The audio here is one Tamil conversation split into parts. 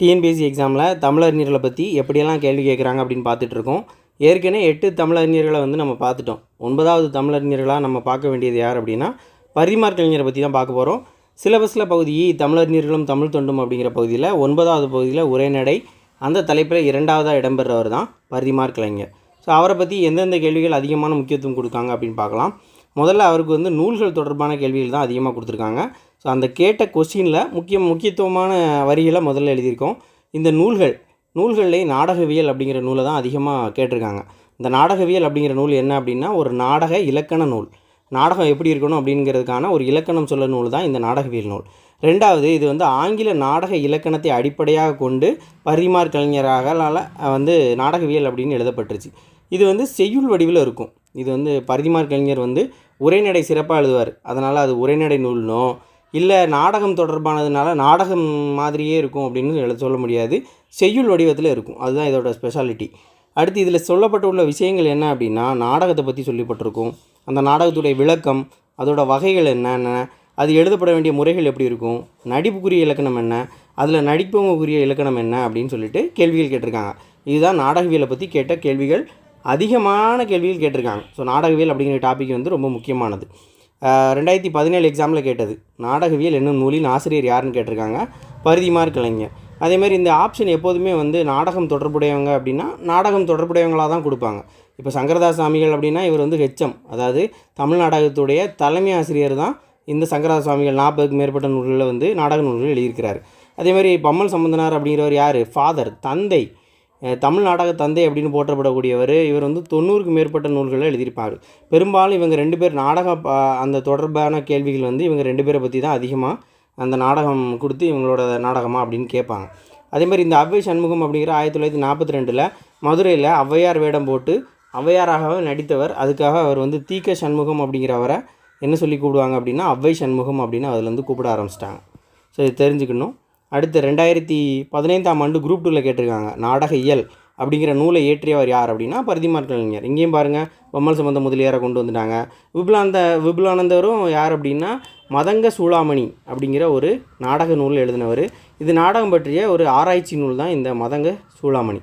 டிஎன்பிஎஸ்சி எக்ஸாமில் தமிழறிஞர்களை பற்றி எப்படியெல்லாம் கேள்வி கேட்குறாங்க அப்படின்னு பார்த்துட்ருக்கோம். ஏற்கனவே எட்டு தமிழறிஞர்களை வந்து நம்ம பார்த்துட்டோம். ஒன்பதாவது தமிழறிஞர்களாக நம்ம பார்க்க வேண்டியது யார் அப்படின்னா பரிமார் கலைஞரை பற்றி தான் பார்க்க போகிறோம் சிலபஸில் பகுதி தமிழறிஞர்களும் தமிழ் தொண்டும் அப்படிங்கிற பகுதியில் ஒன்பதாவது பகுதியில் உரைநடை அந்த தலைப்பில் இரண்டாவதாக இடம்பெறவர் தான் பரிமார் கலைஞர். ஸோ அவரை பற்றி எந்தெந்த கேள்விகள் அதிகமான முக்கியத்துவம் கொடுக்காங்க அப்படின்னு பார்க்கலாம். முதல்ல அவருக்கு வந்து நூல்கள் தொடர்பான கேள்விகள் தான் அதிகமாக கொடுத்துருக்காங்க. ஸோ அந்த கேட்ட கொஸ்டினில் முக்கிய முக்கியத்துவமான வரிகளை முதல்ல எழுதியிருக்கோம். இந்த நூல்கள் நூல்களிலே நாடகவியல் அப்படிங்கிற நூலை தான் அதிகமாக கேட்டிருக்காங்க. இந்த நாடகவியல் அப்படிங்கிற நூல் என்ன அப்படின்னா ஒரு நாடக இலக்கண நூல். நாடகம் எப்படி இருக்கணும் அப்படிங்கிறதுக்கான ஒரு இலக்கணம் சொல்ல நூல் தான் இந்த நாடகவியல் நூல். ரெண்டாவது இது வந்து ஆங்கில நாடக இலக்கணத்தை அடிப்படையாக கொண்டு பரிமார் கலைஞராக வந்து நாடகவியல் அப்படின்னு எழுதப்பட்டுருச்சு. இது வந்து செய்யுள் வடிவில் இருக்கும். இது வந்து பரிதிமார் கலைஞர் வந்து உரைநடை சிறப்பாக எழுதுவார். அதனால் அது உரைநடை நூல்னோ இல்லை நாடகம் தொடர்பானதுனால நாடகம் மாதிரியே இருக்கும் அப்படின்னு எழுத சொல்ல முடியாது. செய்யுள் வடிவத்தில் இருக்கும். அதுதான் இதோட ஸ்பெஷாலிட்டி அடுத்து இதில் சொல்லப்பட்டுள்ள விஷயங்கள் என்ன அப்படின்னா நாடகத்தை பற்றி சொல்லப்பட்டிருக்கும். அந்த நாடகத்துடைய விளக்கம் அதோட வகைகள் என்னென்ன அது எழுதப்பட வேண்டிய முறைகள் எப்படி இருக்கும் நடிப்புக்குரிய இலக்கணம் என்ன அதில் நடிப்பவங்களுக்குரிய இலக்கணம் என்ன அப்படின்னு சொல்லிட்டு கேள்விகள் கேட்டிருக்காங்க. இதுதான் நாடகவியலை பற்றி கேட்ட கேள்விகள் அதிகமான கேள்விகள் கேட்டிருக்காங்க. ஸோ நாடகவியல் அப்படிங்கிற டாபிக் வந்து ரொம்ப முக்கியமானது. ரெண்டாயிரத்தி பதினேழு எக்ஸாமில் கேட்டது. நாடகவியல் என்னும் நூலின் ஆசிரியர் யாருன்னு கேட்டிருக்காங்க? பரிதிமார் கலைஞர் அதேமாதிரி இந்த ஆப்ஷன் எப்போதுமே வந்து நாடகம் தொடர்புடையவங்க அப்படின்னா நாடகம் தொடர்புடையவங்களாக தான் கொடுப்பாங்க. இப்போ சங்கரதாஸ் சுவாமிகள் அப்படின்னா இவர் வந்து ஹெச்எம் அதாவது தமிழ் நாடகத்துடைய தலைமை ஆசிரியர் தான் இந்த சங்கரதாஸ் சுவாமிகள் நாற்பதுக்கு மேற்பட்ட நூல்களில் வந்து நாடக நூல்கள் எழுதியிருக்கிறார். அதேமாதிரி பம்மல் சம்பந்தனார் அப்படிங்கிறவர் யார்? ஃபாதர் தந்தை. தமிழ் நாடக தந்தை அப்படின்னு போற்றப்படக்கூடியவர் இவர் வந்து தொண்ணூறுக்கு மேற்பட்ட நூல்களை எழுதியிருப்பார். பெரும்பாலும் இவங்க ரெண்டு பேர் நாடக அந்த தொடர்பான கேள்விகள் வந்து இவங்க ரெண்டு பேரை பற்றி தான் அதிகமாக அந்த நாடகம் கொடுத்து இவங்களோட நாடகமாக அப்படின்னு கேட்பாங்க. அதே மாதிரி இந்த அவ்வை சண்முகம் அப்படிங்கிற ஆயிரத்தி தொள்ளாயிரத்தி நாற்பத்தி ரெண்டில் மதுரையில் ஔவையார் வேடம் போட்டு ஔவையாராகவே நடித்தவர். அதுக்காக அவர் வந்து தீக்க சண்முகம் அப்படிங்கிறவரை என்ன சொல்லி கூப்பிடுவாங்க அப்படின்னா அவ்வை சண்முகம் அப்படின்னு அதுலேருந்து கூப்பிட ஆரம்பிச்சிட்டாங்க. ஸோ இது தெரிஞ்சுக்கணும். அடுத்து ரெண்டாயிரத்தி பதினைந்தாம் ஆண்டு குரூப் டூவில் கேட்டிருக்காங்க நாடக இயல் அப்படிங்கிற நூலை இயற்றியவர் யார் அப்படின்னா பரிதிமார் கலைஞர். இங்கேயும் பாருங்கள் பொம்மல் சம்பந்த முதலியாரை கொண்டு வந்துட்டாங்க. விபுலானந்த விபுலானந்தரும் யார் அப்படின்னா மதங்க சூளாமணி அப்படிங்கிற ஒரு நாடக நூல் எழுதினவர். இது நாடகம் பற்றிய ஒரு ஆராய்ச்சி நூல் தான் இந்த மதங்க சூளாமணி.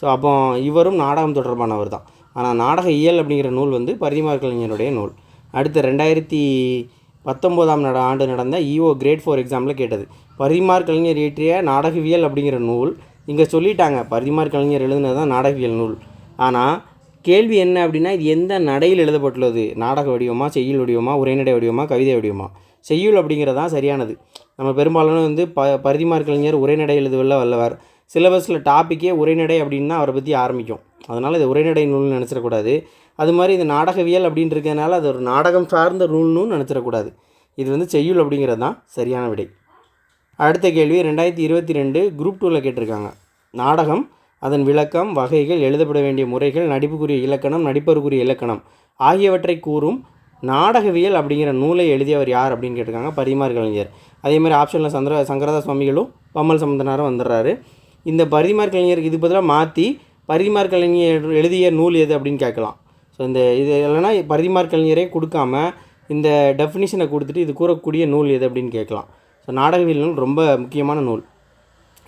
ஸோ அப்போ இவரும் நாடகம் தொடர்பானவர் தான். ஆனால் நாடக இயல் அப்படிங்கிற நூல் வந்து பரிதிமார் கலைஞருடைய நூல். அடுத்து ரெண்டாயிரத்தி பத்தொம்போதாம் நட ஆண்டு நடந்த இஓ கிரேட் ஃபோர் எக்ஸாமில் கேட்டது. பரிமார் கலைஞர் இயற்றிய நாடகவியல் அப்படிங்கிற நூல் இங்கே சொல்லிட்டாங்க. பரிதிமார் கலைஞர் எழுதுனது தான் நாடகவியல் நூல். ஆனால் கேள்வி என்ன அப்படின்னா இது எந்த நடையில் எழுதப்பட்டுள்ளது? நாடக வடிவமா செய்யுள் வடிவமா உரைநடை வடிவமா கவிதை வடிவமா? செய்யுள் அப்படிங்கிறது தான் சரியானது. நம்ம பெரும்பாலும் வந்து ப பரிதிமார் கலைஞர் உரைநடை எழுதுவதில் வல்லவர். சிலபஸில் டாப்பிக்கே உரைநடை அப்படின்னு தான் அவரை பற்றி ஆரம்பிக்கும். அதனால் இது உரைநடை நூல்னு நினச்சிடக்கூடாது. அது மாதிரி இது நாடகவியல் அப்படின்னு இருக்கிறதுனால அது ஒரு நாடகம் சார்ந்த ரூல்னு நினச்சிடக்கூடாது. இது வந்து செய்யுள் அப்படிங்கிறது தான் சரியான விடை. அடுத்த கேள்வி ரெண்டாயிரத்தி இருபத்தி ரெண்டு குரூப் டூவில் கேட்டிருக்காங்க. நாடகம் அதன் விளக்கம் வகைகள் எழுதப்பட வேண்டிய முறைகள் நடிப்புக்குரிய இலக்கணம் நடிப்பருக்குரிய இலக்கணம் ஆகியவற்றை கூறும் நாடகவியல் அப்படிங்கிற நூலை எழுதியவர் யார் அப்படின்னு கேட்டிருக்காங்க பரிமார் கலைஞர். அதே மாதிரி ஆப்ஷனில் சந்திர சங்கரதா சுவாமிகளும் பம்மல் சம்பந்தனாரும் வந்துடுறாரு. இந்த பரிமார் கலைஞருக்கு இது பதிலாக மாற்றி பரிமார் கலைஞர் எழுதிய நூல் எது அப்படின்னு கேட்கலாம். ஸோ இந்த இது இல்லைன்னா பரிதிமார் கலைஞரே கொடுக்காம இந்த டெஃபினிஷனை கொடுத்துட்டு இது கூறக்கூடிய நூல் எது அப்படின்னு கேட்கலாம். ஸோ நாடகவியல் நூல் ரொம்ப முக்கியமான நூல்.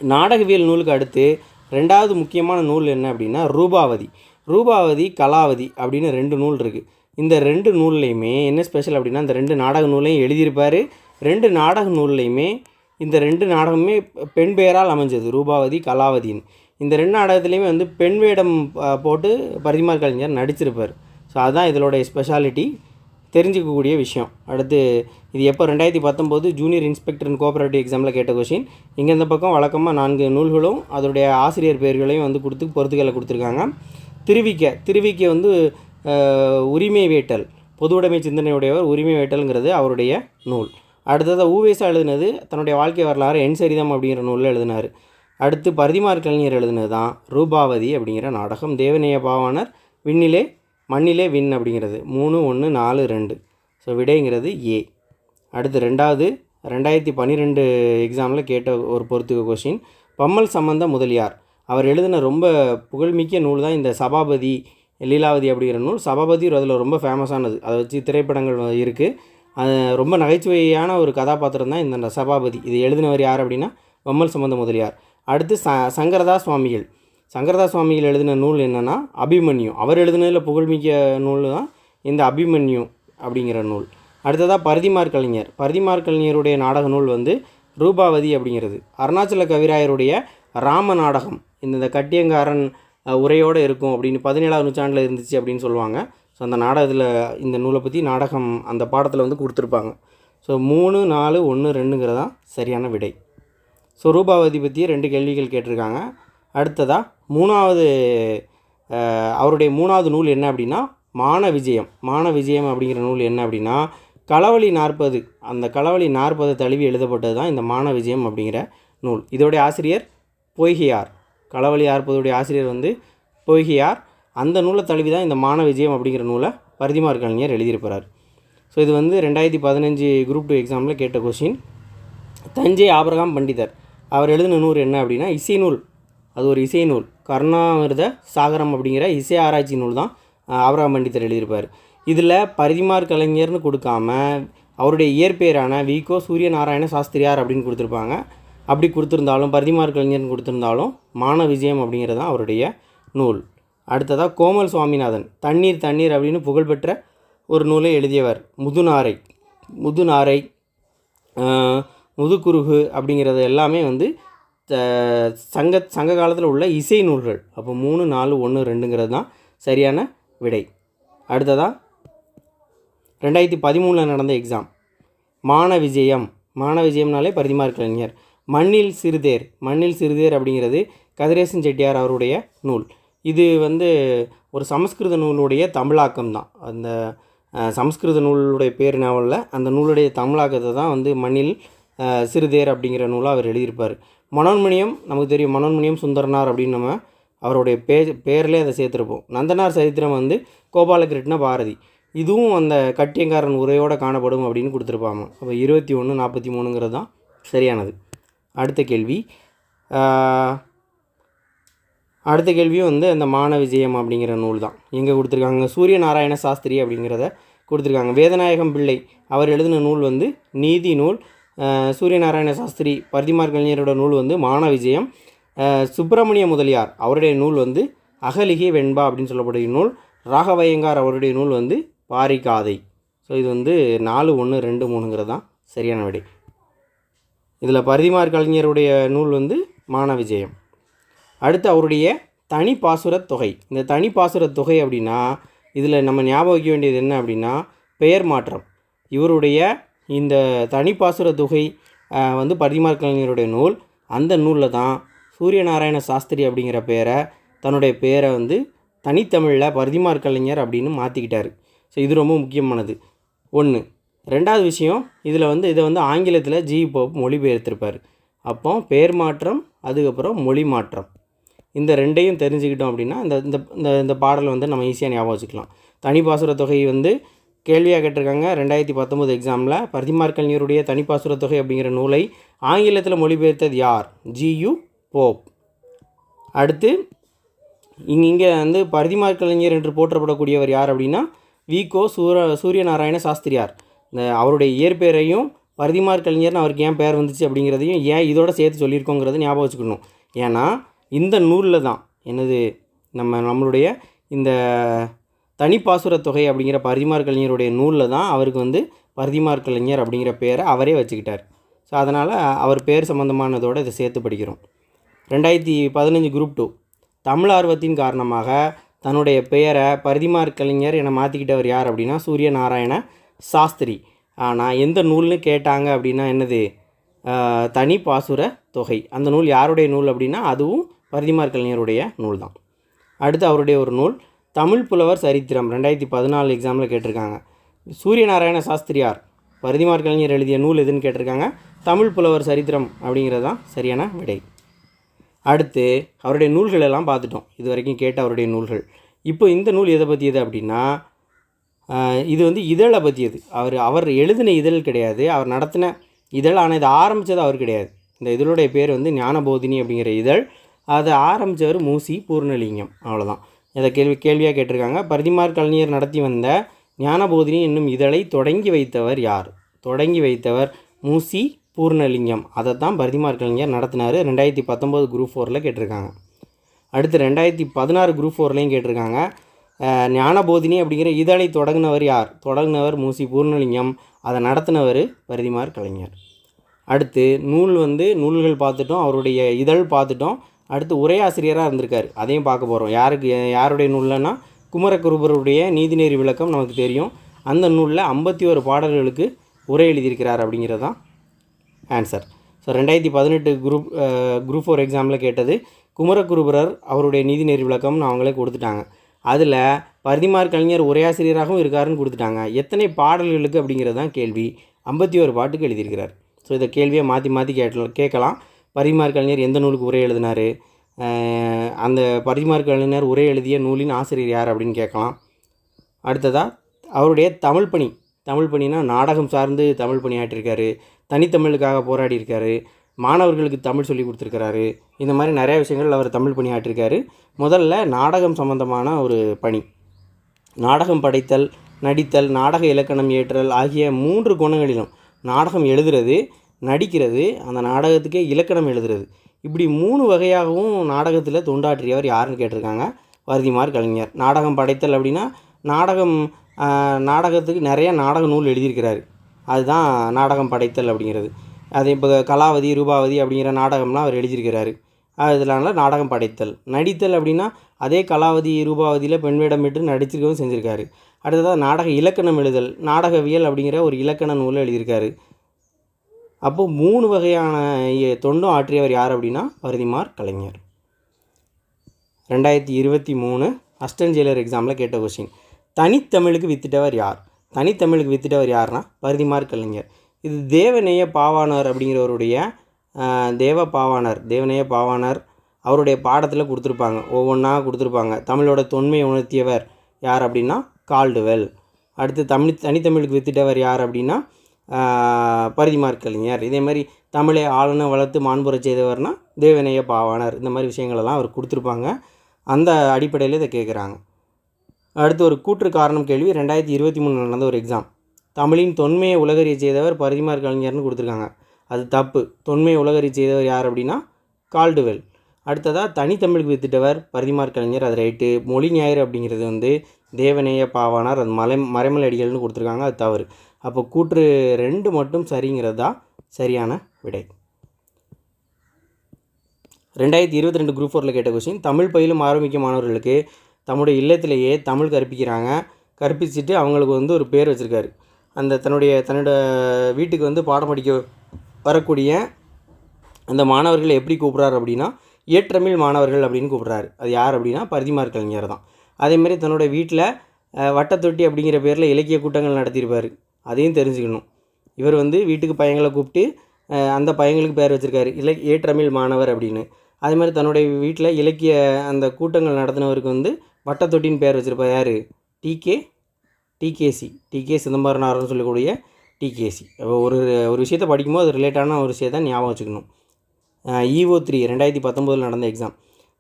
நாடகவியல் நூலுக்கு அடுத்து ரெண்டாவது முக்கியமான நூல் என்ன அப்படின்னா ரூபாவதி. ரூபாவதி கலாவதி அப்படின்னு ரெண்டு நூல் இருக்குது இந்த ரெண்டு நூல்லையுமே என்ன ஸ்பெஷல் அப்படின்னா இந்த ரெண்டு நாடக நூலையும் எழுதியிருப்பார். ரெண்டு நாடக நூல்லையுமே இந்த ரெண்டு நாடகமே பெண் பெயரால் அமைஞ்சது. ரூபாவதி கலாவதின்னு. இந்த ரெண்டு நாடகத்துலேயுமே வந்து பெண் வேடம் போட்டு பரிதிமார் கலைஞர் நடிச்சிருப்பார். ஸோ அதுதான் இதனுடைய ஸ்பெஷாலிட்டி தெரிஞ்சுக்கக்கூடிய விஷயம். அடுத்து இது எப்போ? ரெண்டாயிரத்தி பத்தொம்போது ஜூனியர் இன்ஸ்பெக்டர் அண்ட் கோஆபரேட்டிவ் எக்ஸாமில் கேட்ட கொஷின் இங்கே இந்த பக்கம் வழக்கமாக நான்கு நூல்களும் அதோடைய ஆசிரியர் பெயர்களையும் வந்து கொடுத்து பொறுத்துக்களை கொடுத்துருக்காங்க. திருவிக்க திருவிக்க வந்து உரிமை வேட்டல். பொதுவுடைமை சிந்தனையுடையவர் உரிமை வேட்டல்ங்கிறது அவருடைய நூல். அடுத்ததாக ஊவேசா எழுதினது தன்னுடைய வாழ்க்கை வரலாறு என் சரிதம் அப்படிங்கிற நூலில் எழுதினார். அடுத்து பரிதிமார் கலைஞர் எழுதினது தான் ரூபாவதி அப்படிங்கிற நாடகம். தேவநேய பாவாணர் விண்ணிலே மண்ணிலே விண் அப்படிங்கிறது. மூணு ஒன்று நாலு ரெண்டு. ஸோ விடைங்கிறது ஏ. அடுத்து ரெண்டாவது ரெண்டாயிரத்தி பன்னிரெண்டு எக்ஸாமில் கேட்ட ஒரு பொறுத்துக்க கொஷின் பம்மல் சம்பந்த முதலியார். அவர் எழுதின ரொம்ப புகழ்மிக்க நூல் தான் இந்த சபாபதி லீலாவதி அப்படிங்கிற நூல். சபாபதி அதில் ரொம்ப ஃபேமஸானது அதை வச்சு திரைப்படங்கள் இருக்குது அது ரொம்ப நகைச்சுவையான ஒரு கதாபாத்திரம் தான் இந்த சபாபதி. இது எழுதினவர் யார் அப்படின்னா பம்மல் சம்பந்த முதலியார். அடுத்து ச சங்கரதா சுவாமிகள் சங்கரதா சுவாமிகள் எழுதின நூல் என்னென்னா அபிமன்யு. அவர் எழுதினதில் புகழ்மிக்க நூல் தான் இந்த அபிமன்யு அப்படிங்கிற நூல். அடுத்ததாக பரதிமார் கலைஞர். பரதிமார் கலைஞருடைய நாடக நூல் வந்து ரூபாவதி அப்படிங்கிறது. அருணாச்சல கவிராயருடைய ராம நாடகம். இந்த கட்டியங்காரன் உரையோடு இருக்கும் அப்படின்னு பதினேழாவது நூற்றாண்டில் இருந்துச்சு அப்படின்னு சொல்லுவாங்க. ஸோ அந்த நாடகத்தில் இந்த நூலை பற்றி நாடகம் அந்த பாடத்தில் வந்து கொடுத்துருப்பாங்க. ஸோ மூணு நாலு ஒன்று ரெண்டுங்கிறதான் சரியான விடை. ஸோ ரூபாவதி பற்றி ரெண்டு கேள்விகள் கேட்டிருக்காங்க. அடுத்ததாக மூணாவது அவருடைய மூணாவது நூல் என்ன அப்படின்னா மான விஜயம் மான விஜயம் அப்படிங்கிற நூல் என்ன அப்படின்னா களவழி நாற்பது. அந்த களவழி நாற்பது தழுவி எழுதப்பட்டது தான் இந்த மான விஜயம் அப்படிங்கிற நூல். இதோடைய ஆசிரியர் பொய்கியார். களவழி நாற்பதுடைய ஆசிரியர் வந்து பொய்கியார். அந்த நூலை தழுவி தான் இந்த மான விஜயம் அப்படிங்கிற நூலை பரிதிமார் கலைஞர் எழுதியிருப்பார் ஸோ இது வந்து ரெண்டாயிரத்தி பதினஞ்சு குரூப் டூ எக்ஸாமில் கேட்ட கொஷின் தஞ்சை ஆபரகாம் பண்டிதர். அவர் எழுதின நூல் என்ன அப்படின்னா இசை நூல். அது ஒரு இசை நூல். கருணாமிர்த சாகரம் அப்படிங்கிற இசை ஆராய்ச்சி நூல் தான் அஹ், பண்டிதர் எழுதியிருப்பார். இதில் பரிதிமார் கலைஞர்னு கொடுக்காம அவருடைய இயற்பெயரான விகோ சூரியநாராயண சாஸ்திரியார் அப்படின்னு கொடுத்துருப்பாங்க. அப்படி கொடுத்துருந்தாலும் பரிதிமார் கலைஞர்னு கொடுத்துருந்தாலும் மான விஜயம் அப்படிங்கிறது தான் அவருடைய நூல். அடுத்ததாக கோமல் சுவாமிநாதன் தண்ணீர் தண்ணீர் அப்படின்னு புகழ்பெற்ற ஒரு நூலை எழுதியவர் முதுநாரை. முதுநாரை முதுக்குருகு முதுகுருகு அப்படிங்கிறது எல்லாமே வந்து த- சங்க சங்க காலத்தில் உள்ள இசை நூல்கள். அப்போ மூணு நாலு ஒன்று ரெண்டுங்கிறது தான் சரியான விடை. அடுத்ததாக ரெண்டாயிரத்தி பதிமூணில் நடந்த எக்ஸாம் மான விஜயம் மான விஜயம்னாலே பரிதிமார் கலைஞர் மண்ணில் சிறுதேர். மண்ணில் சிறுதேர் அப்படிங்கிறது கதிரேசன் செட்டியார் அவருடைய நூல். இது வந்து ஒரு சமஸ்கிருத நூலுடைய தமிழாக்கம் தான். அந்த சமஸ்கிருத நூலுடைய பேர் நாவலில் அந்த நூலுடைய தமிழாக்கத்தை தான் வந்து மண்ணில் சிறுதேர் அப்படிங்கிற நூலாக அவர் எழுதியிருப்பார். மனோன்மணியம் நமக்கு தெரியும் மனோன்மணியம் சுந்தரனார் அப்படின்னு நம்ம அவருடைய பே பேர்லேயே அதை சேர்த்துருப்போம். நந்தனார் சரித்திரம் வந்து கோபாலகிருஷ்ண பாரதி. இதுவும் அந்த கட்டியங்காரன் உரையோடு காணப்படும் அப்படின்னு கொடுத்துருப்பாங்க அப்போ இருபத்தி ஒன்று நாற்பத்தி மூணுங்கிறது தான் சரியானது. அடுத்த கேள்வி. அடுத்த கேள்வியும் வந்து அந்த மான விஜயம் அப்படிங்கிற நூல் தான். எங்கே கொடுத்துருக்காங்க சூரிய நாராயண சாஸ்திரி அப்படிங்கிறத கொடுத்துருக்காங்க. வேதநாயகம் பிள்ளை அவர் எழுதின நூல் வந்து நீதி நூல். சூரியநாராயண சூரிய நாராயண சாஸ்திரி பரிதிமார் கலைஞரோட நூல் வந்து மான விஜயம் சுப்பிரமணிய முதலியார் அவருடைய நூல் வந்து அகலிகை வெண்பா அப்படின்னு சொல்லக்கூடிய நூல் ராகவையங்கார் அவருடைய நூல் வந்து பாரிகாதை. ஸோ இது வந்து நாலு ஒன்று ரெண்டு மூணுங்கிறது தான் சரியான விடை. இதில் பரிதிமார் கலைஞருடைய நூல் வந்து மான விஜயம் அடுத்து அவருடைய தனி பாசுரத் தொகை. இந்த தனி பாசுரத் தொகை அப்படின்னா இதில் நம்ம ஞாபகம் வைக்க வேண்டியது என்ன அப்படின்னா பெயர் மாற்றம். இவருடைய இந்த தனிப்பாசுர தொகை வந்து பரிமார் கலைஞருடைய நூல். அந்த நூலில் தான் சூரியநாராயண சாஸ்திரி அப்படிங்கிற பேரை தன்னுடைய பேரை வந்து தனித்தமிழில் பரிதிமார் கலைஞர் அப்படின்னு மாற்றிக்கிட்டார் ஸோ இது ரொம்ப முக்கியமானது. ஒன்று ரெண்டாவது விஷயம் இதில் வந்து இதை வந்து ஆங்கிலத்தில் ஜி போப் மொழிபெயர்த்திருப்பார். அப்போ பேர் மாற்றம் அதுக்கப்புறம் மொழி மாற்றம். இந்த ரெண்டையும் தெரிஞ்சுக்கிட்டோம் அப்படின்னா இந்த இந்த இந்த இந்த பாடலை வந்து நம்ம ஈஸியாக ஞாபகம் வச்சுக்கலாம். பாசுர தொகை வந்து கேள்வியாக கேட்டிருக்காங்க. ரெண்டாயிரத்தி பத்தொம்போது எக்ஸாமில் பரிதிமார் கலைஞருடைய தனிப்பாசுர தொகை அப்படிங்கிற நூலை ஆங்கிலத்தில் மொழிபெயர்த்தது யார்? G U Pope. அடுத்து இங்கே இங்கே வந்து பரிதிமார் கலைஞர் என்று போற்றப்படக்கூடியவர் யார் அப்படின்னா விகோ சூர சூரியநாராயண சாஸ்திரியார் இந்த அவருடைய இயற்பெயரையும் பரிதிமார் கலைஞர்னு அவருக்கு ஏன் பேர் வந்துச்சு அப்படிங்கிறதையும் ஏன் இதோட சேர்த்து சொல்லியிருக்கோங்கிறத ஞாபகம் வச்சுக்கணும். ஏன்னா இந்த நூலில் தான் என்னது நம்ம நம்மளுடைய இந்த தனிப்பாசுர தொகை அப்படிங்கிற பரிதிமார் கலைஞருடைய நூலில் தான் அவருக்கு வந்து பரிதிமார் கலைஞர் அப்படிங்கிற பேரை அவரே வச்சுக்கிட்டார். ஸோ அதனால் அவர் பேர் சம்மந்தமானதோடு இதை சேர்த்து படிக்கிறோம். ரெண்டாயிரத்தி பதினஞ்சு குரூப் டூ தமிழ் ஆர்வத்தின் காரணமாக தன்னுடைய பெயரை பரிதிமார் கலைஞர் என மாற்றிக்கிட்டவர் யார் அப்படின்னா சூரிய நாராயண சாஸ்திரி. ஆனால் எந்த நூல்னு கேட்டாங்க அப்படின்னா என்னது? தனி பாசுர தொகை அந்த நூல் யாருடைய நூல் அப்படின்னா அதுவும் பரிதிமார் கலைஞருடைய நூல் தான் அடுத்து அவருடைய ஒரு நூல் தமிழ் புலவர் சரித்திரம் ரெண்டாயிரத்தி பதினாலு எக்ஸாமில் கேட்டிருக்காங்க. சூரியநாராயண சாஸ்திரியார் பரிதிமார் கலைஞர் எழுதிய நூல் எதுன்னு கேட்டிருக்காங்க? தமிழ் புலவர் சரித்திரம் அப்படிங்கிறது தான் சரியான விடை. அடுத்து அவருடைய நூல்கள் எல்லாம் பார்த்துட்டோம். இது வரைக்கும் கேட்ட அவருடைய நூல்கள். இப்போ இந்த நூல் எதை பற்றியது அப்படின்னா இது வந்து இதழை பற்றியது அவர் அவர் எழுதின இதழ் கிடையாது. அவர் நடத்தின இதழ் ஆனால் இதை ஆரம்பித்தது அவர் கிடையாது. இந்த இதழுடைய பேர் வந்து ஞானபோதினி அப்படிங்கிற இதழ். அதை ஆரம்பித்தவர் மூசி பூர்ணலிங்கம். அவ்வளோதான் இதை கேள்வி கேள்வியாக கேட்டிருக்காங்க. பரிதிமார் கலைஞர் நடத்தி வந்த ஞானபோதினி என்னும் இதழை தொடங்கி வைத்தவர் யார்? தொடங்கி வைத்தவர் மூசி பூர்ணலிங்கம். அதை தான் பரதிமார் கலைஞர் நடத்தினார். ரெண்டாயிரத்தி பத்தொம்போது குரூப் ஃபோரில் கேட்டிருக்காங்க. அடுத்து ரெண்டாயிரத்தி பதினாறு குரூப் ஃபோர்லேயும் கேட்டிருக்காங்க. ஞானபோதினி அப்படிங்கிற இதழை தொடங்கினவர் யார்? தொடங்கினவர் மூசி பூர்ணலிங்கம். அதை நடத்தினவர் பரதிமார் கலைஞர். அடுத்து நூல் வந்து நூல்கள் பார்த்துட்டோம். அவருடைய இதழ் பார்த்துட்டோம். அடுத்து உரையாசிரியராக இருந்திருக்கார். அதையும் பார்க்க போகிறோம் யாருக்கு யாருடைய நூல்லன்னா குமரகுருபருடைய நீதிநெறி விளக்கம் நமக்கு தெரியும். அந்த நூலில் ஐம்பத்தி ஒரு பாடல்களுக்கு உரை எழுதியிருக்கிறார் அப்படிங்கிறது தான் ஆன்சர். ஸோ ரெண்டாயிரத்தி பதினெட்டு குரூப் குரூப் ஃபோர் எக்ஸாமில் கேட்டது குமரகுருபரர் அவருடைய நீதிநெறி விளக்கம்னு அவங்களே கொடுத்துட்டாங்க. அதில் பரிதிமார் கலைஞர் உரையாசிரியராகவும் இருக்காருன்னு கொடுத்துட்டாங்க. எத்தனை பாடல்களுக்கு அப்படிங்கிறது தான் கேள்வி. ஐம்பத்தி ஒரு பாட்டுக்கு எழுதியிருக்கிறார். ஸோ இதை கேள்வியை மாற்றி மாற்றி கேட்டலாம் கேட்கலாம். பரிதிமார் கலைஞர் எந்த நூலுக்கு உரை எழுதினார்? அந்த பரிதிமார் கலைஞர் உரை எழுதிய நூலின் ஆசிரியர் யார் அப்படின்னு கேட்கலாம். அடுத்ததாக அவருடைய தமிழ் பணி. தமிழ் பணினா நாடகம் சார்ந்து தமிழ் பணியாற்றிருக்காரு தனித்தமிழுக்காக போராடி இருக்காரு மாணவர்களுக்கு தமிழ் சொல்லி கொடுத்துருக்கிறாரு. இந்த மாதிரி நிறைய விஷயங்கள் அவர் தமிழ் பணியாற்றிருக்காரு முதல்ல நாடகம் சம்பந்தமான ஒரு பணி. நாடகம் படைத்தல் நடித்தல் நாடக இலக்கணம் ஏற்றல் ஆகிய மூன்று குணங்களிலும் நாடகம் எழுதுறது நடிக்கிறது அந்த நாடகத்துக்கே இலக்கணம் எழுதுறது. இப்படி மூணு வகையாகவும் நாடகத்தில் தொண்டாற்றியவர் யாருன்னு கேட்டிருக்காங்க வருதிமார் கலைஞர். நாடகம் படைத்தல் அப்படின்னா நாடகம் நாடகத்துக்கு நிறைய நாடக நூல் எழுதியிருக்கிறாரு. அதுதான் நாடகம் படைத்தல் அப்படிங்கிறது. அது இப்போ கலாவதி ரூபாவதி அப்படிங்கிற நாடகம்லாம் அவர் எழுதியிருக்கிறாரு. அதனால நாடகம் படைத்தல். நடித்தல் அப்படின்னா அதே கலாவதி ரூபாவதியில் பெண் பெற்று நடிச்சிருக்கவும் செஞ்சுருக்காரு. அடுத்ததாக நாடக இலக்கணம் எழுதல். நாடகவியல் அப்படிங்கிற ஒரு இலக்கண நூலை எழுதியிருக்காரு. அப்போது மூணு வகையான தொண்டும் ஆற்றியவர் யார் அப்படின்னா பரதிமார் கலைஞர். ரெண்டாயிரத்தி இருபத்தி மூணு அஸ்டன் ஜெயிலர் எக்ஸாமில் கேட்ட கொஸ்டின் தனித்தமிழுக்கு வித்திட்டவர் யார்? தனித்தமிழுக்கு வித்திட்டவர் யார்னா பரதிமார் கலைஞர். இது தேவநேய பாவாணர் அப்படிங்கிறவருடைய தேவ பாவாணர் தேவநேய பாவாணர் அவருடைய பாடத்தில் கொடுத்துருப்பாங்க. ஒவ்வொன்றா கொடுத்துருப்பாங்க. தமிழோட தொன்மையை உணர்த்தியவர் யார் அப்படின்னா கால்டுவெல். அடுத்து தமிழ் தனித்தமிழுக்கு வித்திட்டவர் யார் அப்படின்னா பரிதிமார் கலைஞர். இதே மாதிரி தமிழை ஆளுன வளர்த்து மாண்புறச் செய்தவர்னா தேவநேய பாவாணர். இந்த மாதிரி விஷயங்களெல்லாம் அவர் கொடுத்துருப்பாங்க. அந்த அடிப்படையில் இதை கேட்குறாங்க அடுத்து ஒரு கூற்று காரணம் கேள்வி. ரெண்டாயிரத்தி இருபத்தி மூணு நடந்த ஒரு எக்ஸாம் தமிழின் தொன்மையை உலகறிய செய்தவர் பரிதிமார் கலைஞர்னு கொடுத்துருக்காங்க. அது தப்பு. தொன்மையை உலகறி செய்தவர் யார் அப்படின்னா கால்டுவெல். அடுத்ததாக தனித்தமிழுக்கு வித்திட்டவர் பரிதிமார் கலைஞர். அது ரைட்டு மொழி ஞாயிறு அப்படிங்கிறது வந்து தேவநேய பாவானார் அது மலை மறைமலடிகள்னு கொடுத்துருக்காங்க. அது தவறு. அப்போ கூற்று ரெண்டு மட்டும் சரிங்கிறது? தான் சரியான விடை. ரெண்டாயிரத்தி இருபத்தி ரெண்டு குரூப் ஃபோரில் கேட்ட கொஸ்டின் தமிழ் பயிலும் ஆரம்பிக்கும் மாணவர்களுக்கு தம்முடைய இல்லத்திலேயே தமிழ் கற்பிக்கிறாங்க. கற்பிச்சுட்டு அவங்களுக்கு வந்து ஒரு பேர் வச்சுருக்காரு. அந்த தன்னுடைய தன்னோட வீட்டுக்கு வந்து பாடம் படிக்க வரக்கூடிய அந்த மாணவர்களை எப்படி கூப்பிட்றாரு அப்படின்னா ஏற்றமிழ் மாணவர்கள் அப்படின்னு கூப்பிட்றாரு. அது யார் அப்படின்னா? பரிதிமார் கலைஞர் தான். அதேமாரி தன்னோட வீட்டில் வட்டத்தொட்டி அப்படிங்கிற பேரில் இலக்கிய கூட்டங்கள் நடத்தியிருப்பார். அதையும் தெரிஞ்சுக்கணும். இவர் வந்து வீட்டுக்கு பையங்களை கூப்பிட்டு அந்த பையங்களுக்கு பேர் வச்சுருக்காரு. இலை ஏற்றமிழ் மாணவர் அப்படின்னு. அதே மாதிரி தன்னுடைய வீட்டில் இலக்கிய அந்த கூட்டங்கள் நடத்தினவருக்கு வந்து வட்டத்தொட்டின்னு பேர் வச்சுருப்பா யார்? டிகே டிகேசி டிகே சிதம்பரனார்னு சொல்லக்கூடிய டிகேசி ஒரு ஒரு விஷயத்தை படிக்கும்போது அது ரிலேட்டான ஒரு விஷயத்தை ஞாபகம் வச்சுக்கணும். இஓ த்ரீ ரெண்டாயிரத்தி பத்தொம்போதில் நடந்த எக்ஸாம்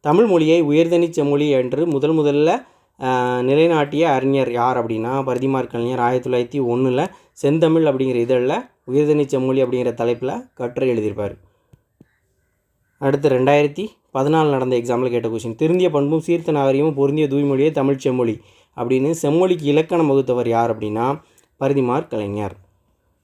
தமிழ் மொழியை உயர்தனிச் செம்மொழி என்று முதல் முதல்ல நிலைநாட்டிய அறிஞர் யார் அப்படின்னா பரதிமார் கலைஞர் ஆயிரத்தி தொள்ளாயிரத்தி ஒன்றில் செந்தமிழ் அப்படிங்கிற இதழில் உயர்தனிச் செம்மொழி அப்படிங்கிற தலைப்பில் கட்டுரை எழுதியிருப்பார். அடுத்து ரெண்டாயிரத்தி பதினாலு நடந்த எக்ஸாமில் கேட்ட கொஷின் திருந்திய பண்பும் சீர்த்த நாகரிகமும் பொருந்திய தூய்மொழியே தமிழ் செம்மொழி அப்படின்னு செம்மொழிக்கு இலக்கணம் வகுத்தவர் யார் அப்படின்னா பரதிமார் கலைஞர்.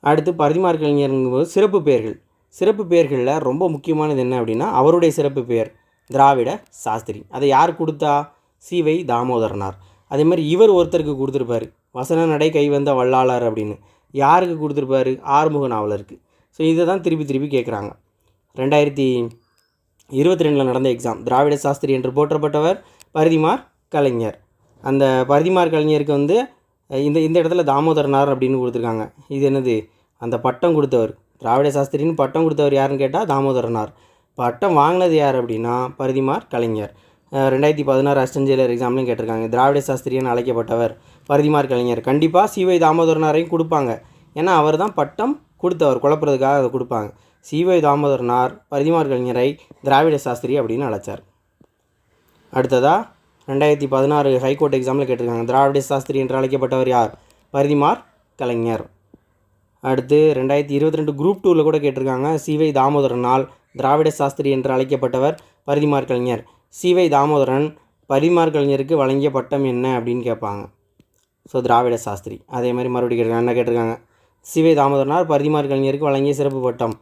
அடுத்து பரதிமார் கலைஞருங்கும்போது சிறப்பு பெயர்கள். சிறப்பு பெயர்களில் ரொம்ப முக்கியமானது என்ன அப்படின்னா அவருடைய சிறப்பு பெயர் திராவிட சாஸ்திரி. அதை யார் கொடுத்தா? சிவை தாமோதரனார். அதே மாதிரி இவர் ஒருத்தருக்கு கொடுத்துருப்பாரு. வசன நடை கை வந்த வல்லாளர் அப்படின்னு. யாருக்கு கொடுத்துருப்பாரு? ஆறுமுக நாவலருக்கு. ஸோ இதை தான் திருப்பி திருப்பி கேட்குறாங்க ரெண்டாயிரத்தி இருபத்தி ரெண்டில் நடந்த எக்ஸாம் திராவிட சாஸ்திரி என்று போற்றப்பட்டவர் பரிதிமார் கலைஞர். அந்த பரிதிமார் கலைஞருக்கு வந்து இந்த இந்த இடத்துல தாமோதரனார் அப்படின்னு கொடுத்துருக்காங்க. இது என்னது? அந்த பட்டம் கொடுத்தவர். திராவிட சாஸ்திரின்னு பட்டம் கொடுத்தவர் யாருன்னு கேட்டால் தாமோதரனார். பட்டம் வாங்கினது யார் அப்படின்னா பரிதிமார் கலைஞர். ரெண்டாயிரத்தி பதினாறு அஸ்டன்ஜெயிலர் எக்ஸாம்லையும் கேட்டிருக்காங்க. திராவிட சாஸ்திரியன் அழைக்கப்பட்டவர் பரிதிமார் கலைஞர். கண்டிப்பாக சிவை தாமோதரனாரையும் கொடுப்பாங்க. ஏன்னா அவர் தான் பட்டம் கொடுத்தவர் குழப்புறதுக்காக அதை கொடுப்பாங்க. சிவை தாமோதரனார் பரிதிமார் கலைஞரை திராவிட சாஸ்திரி அப்படின்னு அழைச்சார். அடுத்ததாக ரெண்டாயிரத்தி பதினாறு ஹைகோர்ட் எக்ஸாமில் கேட்டிருக்காங்க. திராவிட சாஸ்திரி என்று அழைக்கப்பட்டவர் யார்? பரிதிமார் கலைஞர். அடுத்து ரெண்டாயிரத்தி இருபத்தி ரெண்டு குரூப் டூவில் கூட கேட்டிருக்காங்க. சிவை தாமோதரனால் திராவிட சாஸ்திரி என்று அழைக்கப்பட்டவர் பரிதிமார் கலைஞர். சிவை தாமோதரன் பரிதிமார் கலைஞருக்கு வழங்கிய பட்டம் என்ன அப்படின்னு கேட்பாங்க. ஸோ திராவிட சாஸ்திரி. அதே மாதிரி மறுபடியும் கேட்டிருக்காங்க என்ன கேட்டிருக்காங்க. சிவை தாமோதரனார் பரிதிமார் கலைஞருக்கு வழங்கிய சிறப்பு பட்டம்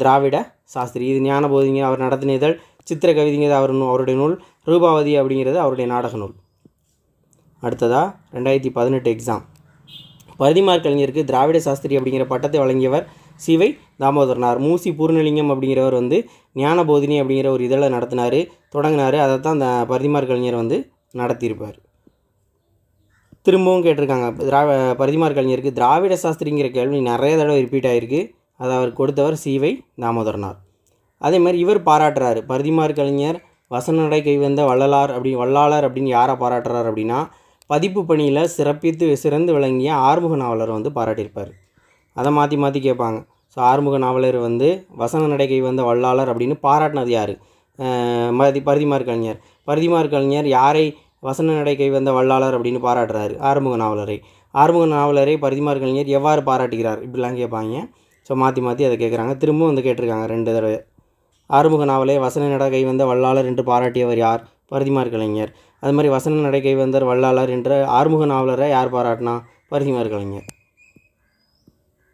திராவிட சாஸ்திரி. இது ஞானபோதிங்க அவர் நடத்தின இதழ் சித்திர கவிதைங்கிறது அவர் அவருடைய நூல் ரூபாவதி அப்படிங்கிறது அவருடைய நாடக நூல். அடுத்ததாக ரெண்டாயிரத்தி பதினெட்டு எக்ஸாம் பரிதிமார் கலைஞருக்கு திராவிட சாஸ்திரி அப்படிங்கிற பட்டத்தை வழங்கியவர் சிவை தாமோதரனார். மூசி பூர்ணலிங்கம் அப்படிங்கிறவர் வந்து ஞான போதினி அப்படிங்கிற ஒரு இதழை நடத்தினார் தொடங்கினார். அதை தான் அந்த பரிதிமார் கலைஞர் வந்து நடத்தியிருப்பார். திரும்பவும் கேட்டிருக்காங்க. திராவ பரிதிமார் கலைஞருக்கு திராவிட சாஸ்திரிங்கிற கேள்வி நிறைய தடவை ரிப்பீட் ஆகிருக்கு அதை அவர் கொடுத்தவர் சிவை தாமோதரனார். அதே மாதிரி இவர் பாராட்டுறாரு. பரிதிமார் கலைஞர் வசநடை கைவந்த வள்ளலார் அப்படி வல்லாளர் அப்படின்னு யாரை பாராட்டுறார் அப்படின்னா பதிப்பு பணியில் சிறப்பித்து சிறந்து விளங்கிய ஆறுமுக நாவலரை வந்து பாராட்டியிருப்பார். அதை மாற்றி மாற்றி கேட்பாங்க. ஸோ ஆறுமுக நாவலர் வந்து வசன நடை கைவந்த வல்லாளர் அப்படின்னு பாராட்டினது யார்? மதி பரிதிமார் கலைஞர். பரிதிமார் கலைஞர் யாரை வசன நடை கைவந்த வல்லாளர் அப்படின்னு பாராட்டுறாரு? ஆறுமுக நாவலரை. ஆறுமுக நாவலரை பரிதிமார் கலைஞர் எவ்வாறு பாராட்டுகிறார்? இப்படிலாம் கேட்பாங்க. ஸோ மாற்றி மாற்றி அதை கேட்குறாங்க. திரும்பவும் வந்து கேட்டிருக்காங்க ரெண்டு தடவை. ஆறுமுக நாவலை வசன நடை கைவந்த வல்லாளர் என்று பாராட்டியவர் யார்? பரிதிமார் கலைஞர். அது மாதிரி வசன நடை கைவந்தர் வல்லாளர் என்ற ஆறுமுக நாவலரை யார் பாராட்டினா? பரிதிமார் கலைஞர்.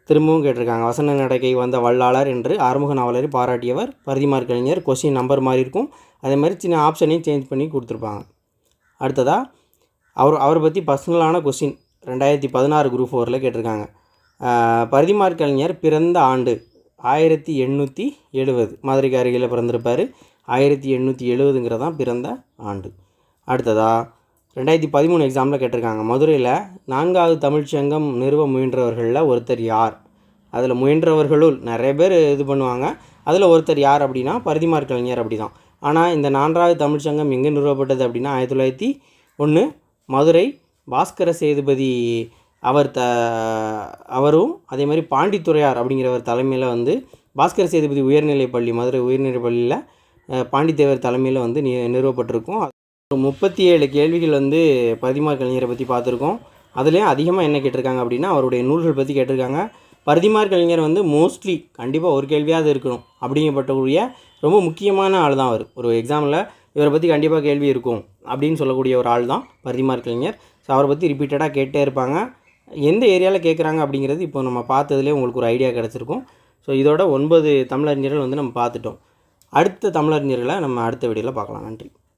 திரும்பவும் கேட்டிருக்காங்க. வசன நடக்கை வந்த வல்லாளர் என்று ஆறுமுக நாவலரை பாராட்டியவர். பரிதிமார் கலைஞர் கொஸ்டின் நம்பர் மாதிரி இருக்கும். அதே மாதிரி சின்ன ஆப்ஷனையும் சேஞ்ச் பண்ணி கொடுத்துருப்பாங்க. அடுத்ததாக அவர் அவரை பற்றி பர்சனலான கொஸ்டின் ரெண்டாயிரத்தி பதினாறு குரூப் ஃபோரில் கேட்டிருக்காங்க. ஆஹ் பரிதிமார் கலைஞர் பிறந்த ஆண்டு ஆயிரத்தி எண்ணூற்றி எழுபது மதுரைக்கு அருகில் பிறந்திருப்பார். ஆயிரத்தி எண்ணூற்றி எழுபதுங்கிறதான் பிறந்த ஆண்டு. அடுத்ததாக ரெண்டாயிரத்தி பதிமூணு எக்ஸாமில் கேட்டிருக்காங்க. மதுரையில் நான்காவது தமிழ்ச்சங்கம் நிறுவ முயன்றவர்களில் ஒருத்தர் யார்? அதில் முயன்றவர்களுள் நிறைய பேர் இது பண்ணுவாங்க. அதில் ஒருத்தர் யார் அப்படின்னா பரிதிமார் கலைஞர் அப்படி தான் ஆனால் இந்த நான்காவது தமிழ்ச்சங்கம் எங்கே நிறுவப்பட்டது அப்படின்னா ஆயிரத்தி தொள்ளாயிரத்தி ஒன்று மதுரை பாஸ்கர சேதுபதி அவர் த அவரும் அதே மாதிரி பாண்டித்துறையார் அப்படிங்கிறவர் தலைமையில் வந்து பாஸ்கர சேதுபதி உயர்நிலைப் பள்ளி மதுரை உயர்நிலைப் பள்ளியில் பாண்டித்தேவர் தலைமையில் வந்து நிறுவப்பட்டிருக்கும். முப்பத்தி ஏழு கேள்விகள் வந்து பரிதிமார் கலைஞரை பற்றி பார்த்துருக்கோம் அதுலேயும் அதிகமாக என்ன கேட்டிருக்காங்க அப்படின்னா அவருடைய நூல்கள் பற்றி கேட்டிருக்காங்க. பரிதிமார் கலைஞர் வந்து மோஸ்ட்லி கண்டிப்பாக ஒரு கேள்வியாவது இருக்கணும். அப்படிங்கப்பட்டக்கூடிய ரொம்ப முக்கியமான ஆள் தான் அவர். ஒரு எக்ஸாமில் இவரை பற்றி கண்டிப்பாக கேள்வி இருக்கும் அப்படின்னு சொல்லக்கூடிய ஒரு ஆள் தான் பரிதிமார் கலைஞர். ஸோ அவரை பற்றி ரிப்பீட்டடாக கேட்டே இருப்பாங்க. எந்த ஏரியாவில் கேட்குறாங்க அப்படிங்கிறது இப்போ நம்ம பார்த்ததுலேயே உங்களுக்கு ஒரு ஐடியா கிடச்சிருக்கும். ஸோ இதோட ஒன்பது தமிழறிஞர்கள் வந்து நம்ம பார்த்துட்டோம். அடுத்த தமிழறிஞர்களை நம்ம அடுத்த வீடியோவில் பார்க்கலாம். நன்றி.